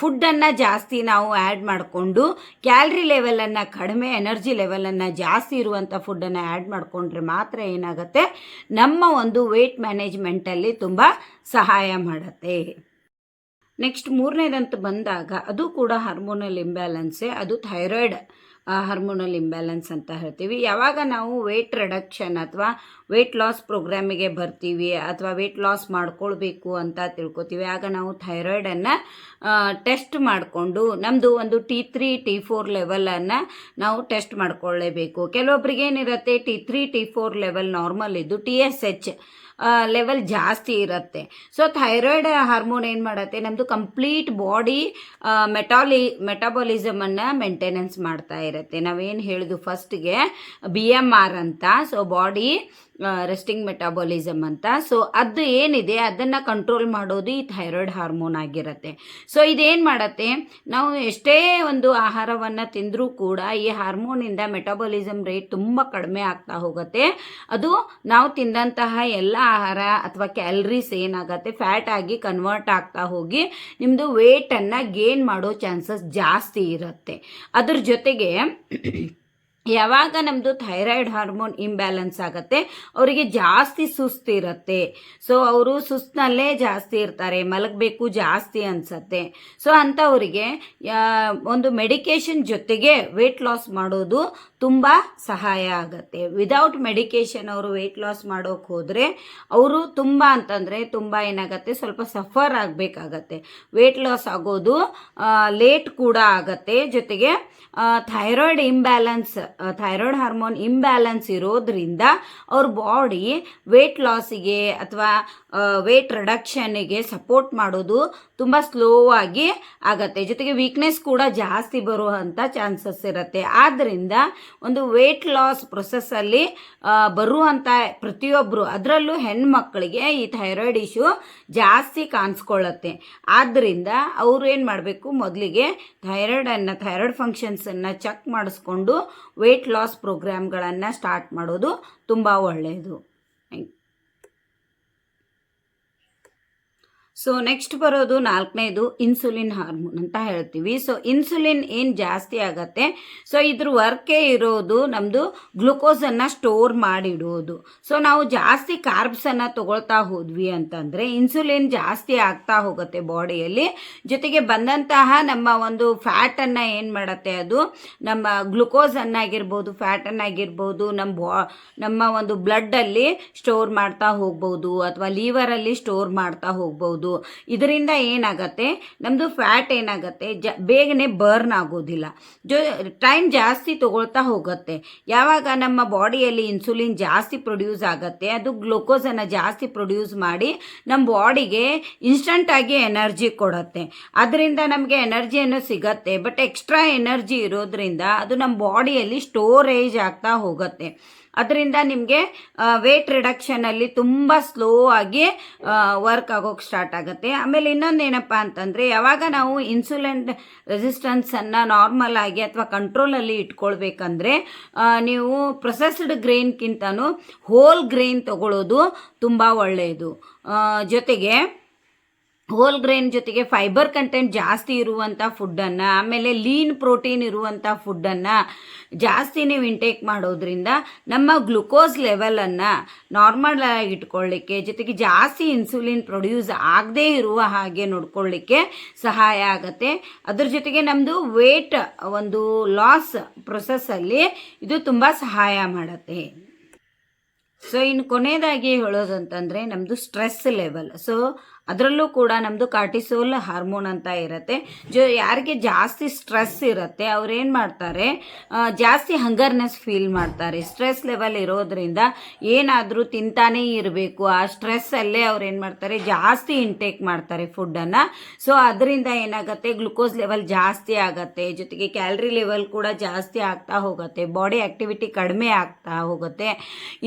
ಫುಡ್ಡನ್ನು ಜಾಸ್ತಿ ನಾವು ಆ್ಯಡ್ ಮಾಡಿಕೊಂಡು ಕ್ಯಾಲ್ರಿ ಲೆವೆಲನ್ನು ಕಡಿಮೆ ಎನರ್ಜಿ ಲೆವೆಲನ್ನು ಜಾಸ್ತಿ ಇರುವಂಥ ಫುಡ್ಡನ್ನು ಆ್ಯಡ್ ಮಾಡಿಕೊಂಡ್ರೆ ಮಾತ್ರ ಏನಾಗುತ್ತೆ? ನಮ್ಮ ಒಂದು ವೆಯ್ಟ್ ಮ್ಯಾನೇಜ್ಮೆಂಟಲ್ಲಿ ತುಂಬ ಸಹಾಯ ಮಾಡುತ್ತೆ. ನೆಕ್ಸ್ಟ್ ಮೂರನೇದಂತ ಬಂದಾಗ ಅದು ಕೂಡ ಹಾರ್ಮೋನಲ್ ಇಂಬ್ಯಾಲೆನ್ಸೇ ಅದು ಥೈರಾಯ್ಡ್ ಹಾರ್ಮೋನಲ್ ಇಂಬ್ಯಾಲೆನ್ಸ್ ಅಂತ ಹೇಳ್ತೀವಿ. ಯಾವಾಗ ನಾವು ವೆಯ್ಟ್ ರಿಡಕ್ಷನ್ ಅಥವಾ ವೆಯ್ಟ್ ಲಾಸ್ ಪ್ರೋಗ್ರಾಮಿಗೆ ಬರ್ತೀವಿ ಅಥವಾ ವೆಯ್ಟ್ ಲಾಸ್ ಮಾಡ್ಕೊಳ್ಬೇಕು ಅಂತ ತಿಳ್ಕೊತೀವಿ, ಆಗ ನಾವು ಥೈರಾಯ್ಡನ್ನು ಟೆಸ್ಟ್ ಮಾಡಿಕೊಂಡು ನಮ್ಮದು ಒಂದು ಟಿ ತ್ರೀ ಟಿ ಫೋರ್ ಲೆವೆಲನ್ನು ನಾವು ಟೆಸ್ಟ್ ಮಾಡ್ಕೊಳ್ಳೇಬೇಕು ಕೆಲವೊಬ್ರಿಗೆ ಏನಿರುತ್ತೆ T three T four level normal ಇದ್ದು ಟಿ ಎಸ್ ಎಚ್ ಲೆವೆಲ್ ಜಾಸ್ತಿ ಇರುತ್ತೆ. ಸೊ ಥೈರಾಯ್ಡ್ ಹಾರ್ಮೋನ್ ಏನು ಮಾಡುತ್ತೆ? ನಮ್ಮದು ಕಂಪ್ಲೀಟ್ ಬಾಡಿ ಮೆಟಾಲಿ ಮೆಟಾಬಾಲಿಸಮನ್ನು ಮೇಂಟೆನೆನ್ಸ್ ಮಾಡ್ತಾ ಇರುತ್ತೆ. ನಾವೇನು ಹೇಳಿದ್ವು ಫಸ್ಟ್ಗೆ ಬಿ ಎಂ ಆರ್ ಅಂತ. ಸೊ ಬಾಡಿ ರೆಸ್ಟಿಂಗ್ ಮೆಟಾಬಾಲಿಸಮ್ ಅಂತ. ಸೊ ಅದು ಏನಿದೆ, ಅದನ್ನು ಕಂಟ್ರೋಲ್ ಮಾಡೋದು ಈ ಥೈರಾಯ್ಡ್ ಹಾರ್ಮೋನ್ ಆಗಿರುತ್ತೆ. ಸೊ ಇದೇನು ಮಾಡುತ್ತೆ? ನಾವು ಎಷ್ಟೇ ಒಂದು ಆಹಾರವನ್ನು ತಿಂದರೂ ಕೂಡ ಈ ಹಾರ್ಮೋನಿಂದ ಮೆಟಾಬಾಲಿಸಮ್ ರೇಟ್ ತುಂಬ ಕಡಿಮೆ ಆಗ್ತಾ ಹೋಗುತ್ತೆ. ಅದು ನಾವು ತಿಂದಂತಹ ಎಲ್ಲ ಆಹಾರ ಅಥವಾ ಕ್ಯಾಲರೀಸ್ ಏನಾಗುತ್ತೆ ಫ್ಯಾಟ್ ಆಗಿ ಕನ್ವರ್ಟ್ ಆಗ್ತಾ ಹೋಗಿ ನಿಮ್ಮದು ವೇಟನ್ನು ಗೇನ್ ಮಾಡೋ ಚಾನ್ಸಸ್ ಜಾಸ್ತಿ ಇರುತ್ತೆ. ಅದ್ರ ಜೊತೆಗೆ ಯಾವಾಗ ನಮ್ಮದು ಥೈರಾಯ್ಡ್ ಹಾರ್ಮೋನ್ ಇಂಬ್ಯಾಲೆನ್ಸ್ ಆಗುತ್ತೆ, ಅವರಿಗೆ ಜಾಸ್ತಿ ಸುಸ್ತಿರುತ್ತೆ ಸೊ ಅವರು ಸುಸ್ತಿನಲ್ಲೇ ಜಾಸ್ತಿ ಇರ್ತಾರೆ, ಮಲಗಬೇಕು ಜಾಸ್ತಿ ಅನಿಸತ್ತೆ. ಸೊ ಅಂಥವರಿಗೆ ಒಂದು ಮೆಡಿಕೇಶನ್ ಜೊತೆಗೆ ವೆಯ್ಟ್ ಲಾಸ್ ಮಾಡೋದು ತುಂಬ ಸಹಾಯ ಆಗುತ್ತೆ. ವಿದೌಟ್ ಮೆಡಿಕೇಷನ್ ಅವರು ವೆಯ್ಟ್ ಲಾಸ್ ಮಾಡೋಕೆ ಹೋದರೆ ಅವರು ತುಂಬ ಅಂತಂದರೆ ತುಂಬ ಏನಾಗುತ್ತೆ? ಸ್ವಲ್ಪ ಸಫರ್ ಆಗಬೇಕಾಗತ್ತೆ. ವೆಯ್ಟ್ ಲಾಸ್ ಆಗೋದು ಲೇಟ್ ಕೂಡ ಆಗತ್ತೆ. ಜೊತೆಗೆ thyroid imbalance thyroid hormone imbalance ಇರೋದ್ರಿಂದ ಅವ್ರ ಬಾಡಿ ವೆಯ್ಟ್ ಲಾಸಿಗೆ ಅಥವಾ ವೆಯ್ಟ್ ರಿಡಕ್ಷನ್ಗೆ ಸಪೋರ್ಟ್ ಮಾಡೋದು ತುಂಬ ಸ್ಲೋ ಆಗಿ ಆಗತ್ತೆ. ಜೊತೆಗೆ ವೀಕ್ನೆಸ್ ಕೂಡ ಜಾಸ್ತಿ ಬರುವಂಥ ಚಾನ್ಸಸ್ ಇರುತ್ತೆ. ಆದ್ದರಿಂದ ಒಂದು ವೆಯ್ಟ್ ಲಾಸ್ ಪ್ರೊಸೆಸ್ಸಲ್ಲಿ ಬರುವಂಥ ಪ್ರತಿಯೊಬ್ಬರು ಅದರಲ್ಲೂ ಹೆಣ್ಮಕ್ಳಿಗೆ ಈ ಥೈರಾಯ್ಡ್ ಇಶ್ಯೂ ಜಾಸ್ತಿ ಕಾಣಿಸ್ಕೊಳ್ಳುತ್ತೆ ಆದ್ದರಿಂದ ಅವರು ಏನು ಮಾಡಬೇಕು, ಮೊದಲಿಗೆ ಥೈರಾಯ್ಡನ್ನು ಥೈರಾಯ್ಡ್ ಫಂಕ್ಷನ್ಸನ್ನು ಚೆಕ್ ಮಾಡಿಸ್ಕೊಂಡು ವೆಯ್ಟ್ ಲಾಸ್ ಪ್ರೋಗ್ರಾಮ್ಗಳನ್ನು ಸ್ಟಾರ್ಟ್ ಮಾಡೋದು ತುಂಬ ಒಳ್ಳೆಯದು ಸೊ ನೆಕ್ಸ್ಟ್ ಬರೋದು ನಾಲ್ಕನೇದು ಇನ್ಸುಲಿನ್ ಹಾರ್ಮೋನ್ ಅಂತ ಹೇಳ್ತೀವಿ. ಸೊ ಇನ್ಸುಲಿನ್ ಏನು ಜಾಸ್ತಿ ಆಗತ್ತೆ? ಸೊ ಇದ್ರ ವರ್ಕೇ ಇರೋದು ನಮ್ಮದು ಗ್ಲುಕೋಸನ್ನು ಸ್ಟೋರ್ ಮಾಡಿಡೋದು. ಸೊ ನಾವು ಜಾಸ್ತಿ ಕಾರ್ಬ್ಸನ್ನು ತಗೊಳ್ತಾ ಹೋದ್ವಿ ಅಂತಂದರೆ ಇನ್ಸುಲಿನ್ ಜಾಸ್ತಿ ಆಗ್ತಾ ಹೋಗುತ್ತೆ ಬಾಡಿಯಲ್ಲಿ ಜೊತೆಗೆ ಬಂದಂತಹ ನಮ್ಮ ಒಂದು ಫ್ಯಾಟನ್ನು ಏನು ಮಾಡುತ್ತೆ ಅದು? ನಮ್ಮ ಗ್ಲುಕೋಸನ್ನಾಗಿರ್ಬೋದು ಫ್ಯಾಟನ್ನಾಗಿರ್ಬೋದು ನಮ್ಮ ಬಾ, ನಮ್ಮ ಒಂದು ಬ್ಲಡ್ಡಲ್ಲಿ ಸ್ಟೋರ್ ಮಾಡ್ತಾ ಹೋಗ್ಬೋದು, ಅಥವಾ ಲೀವರಲ್ಲಿ ಸ್ಟೋರ್ ಮಾಡ್ತಾ ಹೋಗ್ಬೋದು. ಇದರಿಂದ ಏನಾಗತ್ತೆ? ನಮ್ಮದು ಫ್ಯಾಟ್ ಏನಾಗತ್ತೆ? ಜ, ಬೇಗನೆ ಬರ್ನ್ ಆಗೋದಿಲ್ಲ. ಜೊ ಟೈಮ್ ಜಾಸ್ತಿ ತಗೊಳ್ತಾ ಹೋಗುತ್ತೆ. ಯಾವಾಗ ನಮ್ಮ ಬಾಡಿಯಲ್ಲಿ ಇನ್ಸುಲಿನ್ ಜಾಸ್ತಿ ಪ್ರೊಡ್ಯೂಸ್ ಆಗುತ್ತೆ, ಅದು ಗ್ಲುಕೋಸನ್ನು ಜಾಸ್ತಿ ಪ್ರೊಡ್ಯೂಸ್ ಮಾಡಿ ನಮ್ಮ ಬಾಡಿಗೆ ಇನ್ಸ್ಟಂಟಾಗಿ ಎನರ್ಜಿ ಕೊಡುತ್ತೆ. ಅದರಿಂದ ನಮಗೆ ಎನರ್ಜಿಯನ್ನು ಸಿಗತ್ತೆ ಬಟ್ ಎಕ್ಸ್ಟ್ರಾ ಎನರ್ಜಿ ಇರೋದ್ರಿಂದ ಅದು ನಮ್ಮ ಬಾಡಿಯಲ್ಲಿ ಸ್ಟೋರೇಜ್ ಆಗ್ತಾ ಹೋಗುತ್ತೆ. ಅದರಿಂದ ನಿಮಗೆ ವೇಟ್ ರಿಡಕ್ಷನಲ್ಲಿ ತುಂಬ ಸ್ಲೋ ಆಗಿ ವರ್ಕ್ ಆಗೋಕ್ಕೆ ಸ್ಟಾರ್ಟ್ ಆಗುತ್ತೆ. ಆಮೇಲೆ ಇನ್ನೊಂದು ಏನಪ್ಪ ಅಂತಂದರೆ, ಯಾವಾಗ ನಾವು ಇನ್ಸುಲಿನ್ ರೆಸಿಸ್ಟೆನ್ಸನ್ನು ನಾರ್ಮಲ್ ಆಗಿ ಅಥವಾ ಕಂಟ್ರೋಲಲ್ಲಿ ಇಟ್ಕೊಳ್ಬೇಕಂದ್ರೆ ನೀವು ಪ್ರೊಸೆಸ್ಡ್ ಗ್ರೇನ್ಗಿಂತನೂ ಹೋಲ್ ಗ್ರೇನ್ ತಗೊಳ್ಳೋದು ತುಂಬ ಒಳ್ಳೆಯದು ಜೊತೆಗೆ ಹೋಲ್ ಗ್ರೇನ್ ಜೊತೆಗೆ ಫೈಬರ್ ಕಂಟೆಂಟ್ ಜಾಸ್ತಿ ಇರುವಂಥ ಫುಡ್ಡನ್ನು ಆಮೇಲೆ ಲೀನ್ ಪ್ರೋಟೀನ್ ಇರುವಂಥ ಫುಡ್ಡನ್ನು ಜಾಸ್ತಿ ನೀವು ಇಂಟೇಕ್ ಮಾಡೋದ್ರಿಂದ ನಮ್ಮ ಗ್ಲುಕೋಸ್ ಲೆವೆಲನ್ನು ನಾರ್ಮಲ್ ಇಟ್ಕೊಳ್ಳಿಕ್ಕೆ, ಜೊತೆಗೆ ಜಾಸ್ತಿ ಇನ್ಸುಲಿನ್ ಪ್ರೊಡ್ಯೂಸ್ ಆಗದೇ ಇರುವ ಹಾಗೆ ನೋಡ್ಕೊಳ್ಳಿಕ್ಕೆ ಸಹಾಯ ಆಗುತ್ತೆ. ಅದ್ರ ಜೊತೆಗೆ ನಮ್ಮದು ವೇಟ್ ಒಂದು ಲಾಸ್ ಪ್ರೊಸೆಸ್ಸಲ್ಲಿ ಇದು ತುಂಬ ಸಹಾಯ ಮಾಡುತ್ತೆ. ಸೊ ಇನ್ನು ಕೊನೆಯದಾಗಿ ಹೇಳೋದಂತಂದರೆ ನಮ್ಮದು ಸ್ಟ್ರೆಸ್ ಲೆವೆಲ್ ಸೊ ಅದರಲ್ಲೂ ಕೂಡ ನಮ್ಮದು ಕಾರ್ಟಿಸೋಲ್ ಹಾರ್ಮೋನ್ ಅಂತ ಇರುತ್ತೆ. ಜೊ, ಯಾರಿಗೆ ಜಾಸ್ತಿ ಸ್ಟ್ರೆಸ್ ಇರುತ್ತೆ ಅವ್ರೇನು ಮಾಡ್ತಾರೆ ಜಾಸ್ತಿ ಹಂಗರ್ನೆಸ್ ಫೀಲ್ ಮಾಡ್ತಾರೆ. ಸ್ಟ್ರೆಸ್ ಲೆವೆಲ್ ಇರೋದ್ರಿಂದ ಏನಾದರೂ ತಿಂತಾನೇ ಇರಬೇಕು. ಆ ಸ್ಟ್ರೆಸ್ಸಲ್ಲೇ ಅವ್ರು ಏನು ಮಾಡ್ತಾರೆ, ಜಾಸ್ತಿ ಇಂಟೇಕ್ ಮಾಡ್ತಾರೆ ಫುಡ್ಡನ್ನು ಸೊ ಅದರಿಂದ ಏನಾಗುತ್ತೆ ಗ್ಲುಕೋಸ್ ಲೆವೆಲ್ ಜಾಸ್ತಿ ಆಗುತ್ತೆ. ಜೊತೆಗೆ ಕ್ಯಾಲ್ರಿ ಲೆವೆಲ್ ಕೂಡ ಜಾಸ್ತಿ ಆಗ್ತಾ ಹೋಗುತ್ತೆ. ಬಾಡಿ ಆಕ್ಟಿವಿಟಿ ಕಡಿಮೆ ಆಗ್ತಾ ಹೋಗುತ್ತೆ.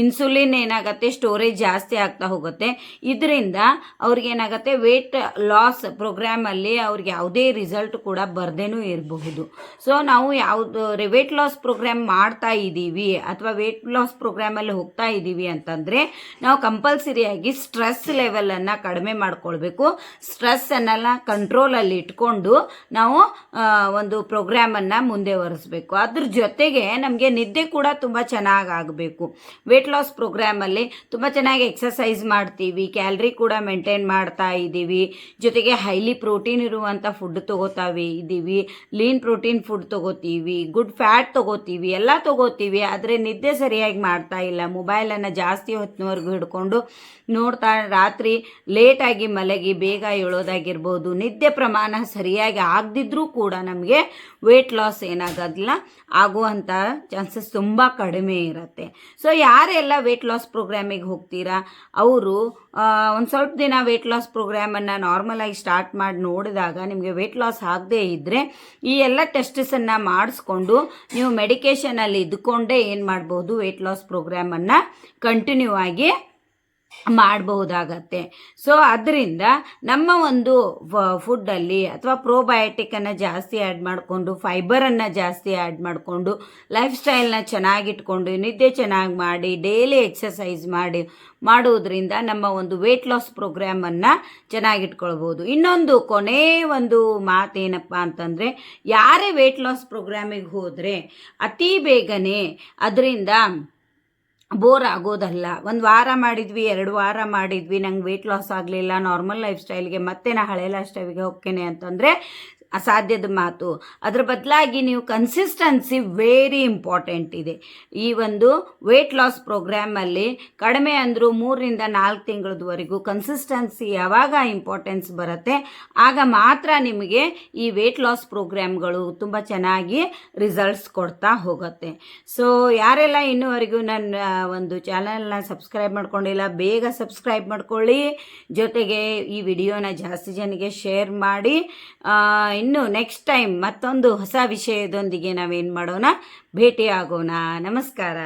ಇನ್ಸುಲಿನ್ ಏನಾಗುತ್ತೆ? ಸ್ಟೋರೇಜ್ ಜಾಸ್ತಿ ಆಗ್ತಾ ಹೋಗುತ್ತೆ. ಇದರಿಂದ ಅವ್ರಿಗೆ ಏನಾಗುತ್ತೆ? ವೇಟ್ ಲಾಸ್ ಪ್ರೋಗ್ರಾಮಲ್ಲಿ ಅವ್ರಿಗೆ ಯಾವುದೇ ರಿಸಲ್ಟ್ ಕೂಡ ಬರ್ದೇನೂ ಇರಬಹುದು. ಸೊ ನಾವು ಯಾವುದು ವೇಟ್ ಲಾಸ್ ಪ್ರೋಗ್ರಾಮ್ ಮಾಡ್ತಾ ಇದ್ದೀವಿ ಅಥವಾ ವೇಟ್ ಲಾಸ್ ಪ್ರೋಗ್ರಾಮಲ್ಲಿ ಹೋಗ್ತಾ ಇದ್ದೀವಿ ಅಂತಂದರೆ, ನಾವು ಕಂಪಲ್ಸರಿಯಾಗಿ ಸ್ಟ್ರೆಸ್ ಲೆವೆಲನ್ನು ಕಡಿಮೆ ಮಾಡ್ಕೊಳ್ಬೇಕು. ಸ್ಟ್ರೆಸ್ಸನ್ನೆಲ್ಲ ಕಂಟ್ರೋಲಲ್ಲಿ ಇಟ್ಕೊಂಡು ನಾವು ಒಂದು ಪ್ರೋಗ್ರಾಮನ್ನು ಮುಂದೆ ಒರೆಸ್ಬೇಕು ಅದ್ರ ಜೊತೆಗೆ ನಮಗೆ ನಿದ್ದೆ ಕೂಡ ತುಂಬ ಚೆನ್ನಾಗಿ ಆಗಬೇಕು. ವೇಟ್ ಲಾಸ್ ಪ್ರೋಗ್ರಾಮಲ್ಲಿ ತುಂಬ ಚೆನ್ನಾಗಿ ಎಕ್ಸಸೈಸ್ ಮಾಡ್ತೀವಿ ಕ್ಯಾಲ್ರಿ ಕೂಡ ಮೇಂಟೈನ್ ಮಾಡ್ತಾ ಇದ್ದೀವಿ. ಜೊತೆಗೆ ಹೈಲಿ ಪ್ರೋಟೀನ್ ಇರುವಂಥ ಫುಡ್ ತೊಗೋತಾ ಇದ್ದೀವಿ. ಲೀನ್ ಪ್ರೋಟೀನ್ ಫುಡ್ ತೊಗೋತೀವಿ ಗುಡ್ ಫ್ಯಾಟ್ ತಗೋತೀವಿ, ಎಲ್ಲ ತಗೋತೀವಿ. ಆದರೆ ನಿದ್ದೆ ಸರಿಯಾಗಿ ಮಾಡ್ತಾ ಇಲ್ಲ. ಮೊಬೈಲನ್ನು ಜಾಸ್ತಿ ಹೊತ್ತಿನವರೆಗೂ ಹಿಡ್ಕೊಂಡು ನೋಡ್ತಾ ರಾತ್ರಿ ಲೇಟಾಗಿ ಮಲಗಿ ಬೇಗ ಏಳೋದಾಗಿರ್ಬೋದು. ನಿದ್ದೆ ಪ್ರಮಾಣ ಸರಿಯಾಗಿ ಆಗದಿದ್ರೂ ಕೂಡ ನಮಗೆ ವೇಟ್ ಲಾಸ್ ಏನಾಗೋದಿಲ್ಲ ಆಗುವಂಥ ಚಾನ್ಸಸ್ ತುಂಬ ಕಡಿಮೆ ಇರುತ್ತೆ. ಸೊ ಯಾರೆಲ್ಲ ವೇಟ್ ಲಾಸ್ ಪ್ರೋಗ್ರಾಮಿಗೆ ಹೋಗ್ತೀರಾ? ಅವರು ಒಂದು ಸ್ವಲ್ಪ ದಿನ ವೆಯ್ಟ್ ಲಾಸ್ ಪ್ರೋಗ್ರಾಮನ್ನು ನಾರ್ಮಲಾಗಿ ಸ್ಟಾರ್ಟ್ ಮಾಡಿ ನೋಡಿದಾಗ ನಿಮಗೆ ವೆಯ್ಟ್ ಲಾಸ್ ಆಗದೇ ಇದ್ದರೆ ಈ ಎಲ್ಲ ಟೆಸ್ಟಸನ್ನು ಮಾಡಿಸ್ಕೊಂಡು ನೀವು ಮೆಡಿಕೇಷನಲ್ಲಿ ಇದ್ದುಕೊಂಡೇ ಏನು ಮಾಡ್ಬೋದು ವೆಯ್ಟ್ ಲಾಸ್ ಪ್ರೋಗ್ರಾಮನ್ನು ಕಂಟಿನ್ಯೂ ಆಗಿ ಮಾಡಬಹುದಾಗತ್ತೆ. ಸೊ ಅದರಿಂದ ನಮ್ಮ ಒಂದು ಫುಡ್ಡಲ್ಲಿ ಅಥವಾ ಪ್ರೋಬಯೋಟಿಕನ್ನು ಜಾಸ್ತಿ ಆ್ಯಡ್ ಮಾಡಿಕೊಂಡು ಫೈಬರನ್ನು ಜಾಸ್ತಿ ಆ್ಯಡ್ ಮಾಡಿಕೊಂಡು ಲೈಫ್ ಸ್ಟೈಲ್ನ ಚೆನ್ನಾಗಿಟ್ಕೊಂಡು, ನಿದ್ದೆ ಚೆನ್ನಾಗಿ ಮಾಡಿ ಡೈಲಿ ಎಕ್ಸಸೈಸ್ ಮಾಡಿ, ಮಾಡುವುದರಿಂದ ನಮ್ಮ ಒಂದು ವೆಯ್ಟ್ ಲಾಸ್ ಪ್ರೋಗ್ರಾಮನ್ನು ಚೆನ್ನಾಗಿಟ್ಕೊಳ್ಬೋದು ಇನ್ನೊಂದು ಕೊನೆ ಒಂದು ಮಾತೇನಪ್ಪ ಅಂತಂದರೆ, ಯಾರೇ ವೆಯ್ಟ್ ಲಾಸ್ ಪ್ರೋಗ್ರಾಮಿಗೆ ಹೋದರೆ ಅತಿ ಬೇಗನೆ ಅದರಿಂದ ಬೋರ್ ಆಗೋದಲ್ಲ. ಒಂದು ವಾರ ಮಾಡಿದ್ವಿ, ಎರಡು ವಾರ ಮಾಡಿದ್ವಿ. ನಂಗೆ ವೆಯ್ಟ್ ಲಾಸ್ ಆಗಲಿಲ್ಲ. ನಾರ್ಮಲ್ ಲೈಫ್ ಸ್ಟೈಲ್ಗೆ ಮತ್ತೆ ನಾ ಹಳೆ ಲೈಫ್ ಸ್ಟೈಲ್ಗೆ ಹೋಗ್ತೇನೆ ಅಂತಂದರೆ ಅಸಾಧ್ಯದ ಮಾತು. ಅದರ ಬದಲಾಗಿ ನೀವು ಕನ್ಸಿಸ್ಟೆನ್ಸಿ ವೇರಿ ಇಂಪಾರ್ಟೆಂಟ್ ಇದೆ. ಈ ಒಂದು ವೆಯ್ಟ್ ಲಾಸ್ ಪ್ರೋಗ್ರಾಮಲ್ಲಿ ಕಡಿಮೆ ಅಂದರೂ ಮೂರರಿಂದ ನಾಲ್ಕು ತಿಂಗಳದವರೆಗೂ ಕನ್ಸಿಸ್ಟೆನ್ಸಿ ಯಾವಾಗ ಇಂಪಾರ್ಟೆನ್ಸ್ ಬರುತ್ತೆ, ಆಗ ಮಾತ್ರ ನಿಮಗೆ ಈ ವೆಯ್ಟ್ ಲಾಸ್ ಪ್ರೋಗ್ರಾಮ್ಗಳು ತುಂಬ ಚೆನ್ನಾಗಿ ರಿಸಲ್ಟ್ಸ್ ಕೊಡ್ತಾ ಹೋಗುತ್ತೆ. ಸೊ ಯಾರೆಲ್ಲ ಇನ್ನೂವರೆಗೂ ನನ್ನ ಒಂದು ಚಾನಲ್ನ ಸಬ್ಸ್ಕ್ರೈಬ್ ಮಾಡ್ಕೊಂಡಿಲ್ಲ, ಬೇಗ ಸಬ್ಸ್ಕ್ರೈಬ್ ಮಾಡ್ಕೊಳ್ಳಿ. ಜೊತೆಗೆ ಈ ವಿಡಿಯೋನ ಜಾಸ್ತಿ ಜನಕ್ಕೆ ಶೇರ್ ಮಾಡಿ. ಇನ್ನು ನೆಕ್ಸ್ಟ್ ಟೈಮ್ ಮತ್ತೊಂದು ಹೊಸ ವಿಷಯದೊಂದಿಗೆ ನಾವೇನು ಮಾಡೋಣ? ಭೇಟಿಯಾಗೋಣ. ನಮಸ್ಕಾರ.